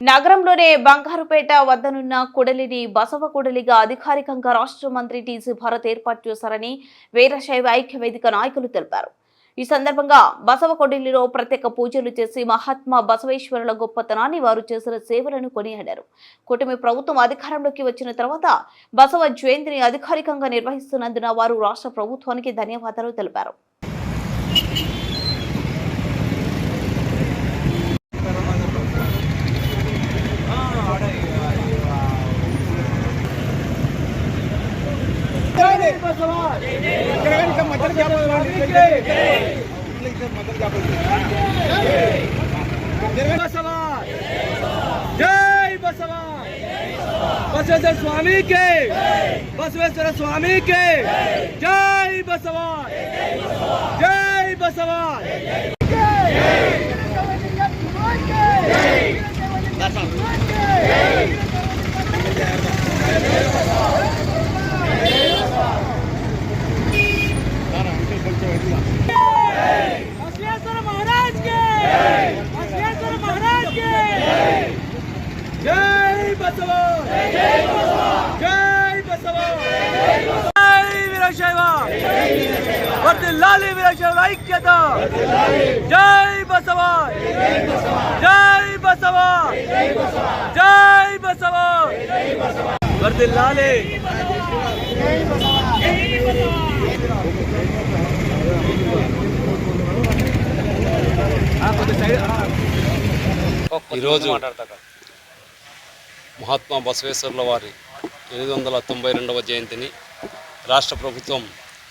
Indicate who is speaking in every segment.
Speaker 1: నగరంలోనే బంగారుపేట వద్దనున్న కుడలిని బసవ కుడలిగా అధికారికంగా రాష్ట్ర మంత్రి టీసీ భరత్ ఏర్పాటు చేశారని వీరశైవ ఐక్య వేదిక నాయకులు తెలిపారు. ఈ సందర్భంగా బసవ కొడిలిలో ప్రత్యేక పూజలు చేసి మహాత్మా బసవేశ్వరుల గొప్పతనాన్ని వారు చేసిన సేవలను కొనియాడారు. కూటమి ప్రభుత్వం అధికారంలోకి వచ్చిన తర్వాత బసవ జయంతిని అధికారికంగా నిర్వహిస్తున్నందున వారు రాష్ట్ర ప్రభుత్వానికి ధన్యవాదాలు తెలిపారు.
Speaker 2: బసవ జై బసవ బసవేశ్వర స్వామికి బసవేశ్వర స్వామికి జై బసవ జై బసవ బసవేశ్వర బసవ జై బసవ! జై బసవ! జై వీరశైవ! వర్ధిల్లాలి వీరశైవ ఐక్యత! జై బసవ! జై బసవ! జై బసవ! వర్ధిల్లాలి
Speaker 3: ఈరోజు మహాత్మా బసవేశ్వరుల వారి ఎనిమిది వందల తొంభై రెండవ జయంతిని రాష్ట్ర ప్రభుత్వం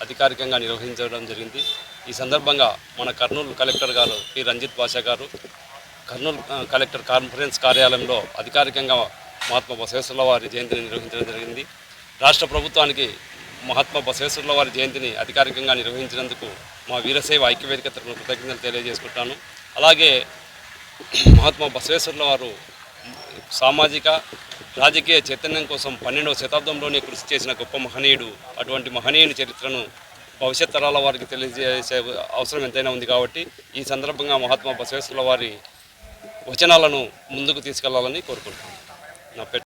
Speaker 3: అధికారికంగా నిర్వహించడం జరిగింది. ఈ సందర్భంగా మన కర్నూలు కలెక్టర్ గారు పి. రంజిత్ బాషా గారు కర్నూలు కలెక్టర్ కాన్ఫరెన్స్ కార్యాలయంలో అధికారికంగా మహాత్మా బసవేశ్వరుల వారి జయంతిని నిర్వహించడం జరిగింది. రాష్ట్ర ప్రభుత్వానికి మహాత్మా బసవేశ్వరుల వారి జయంతిని అధికారికంగా నిర్వహించినందుకు మా వీరశైవ ఐక్యవేదిక తరఫున కృతజ్ఞతలు తెలియజేసుకుంటాను. అలాగే మహాత్మా బసవేశ్వరుల వారు సామాజిక రాజకీయ చైతన్యం కోసం పన్నెండవ శతాబ్దంలోనే కృషి చేసిన గొప్ప మహనీయుడు అటువంటి మహనీయుని చరిత్రను భవిష్యత్ తరాల వారికి తెలియజేసే అవసరం ఎంతైనా ఉంది కాబట్టి ఈ సందర్భంగా మహాత్మా బసవేశ్వరుల వారి వచనాలను ముందుకు తీసుకెళ్ళాలని కోరుకుంటున్నాను. నా పేరు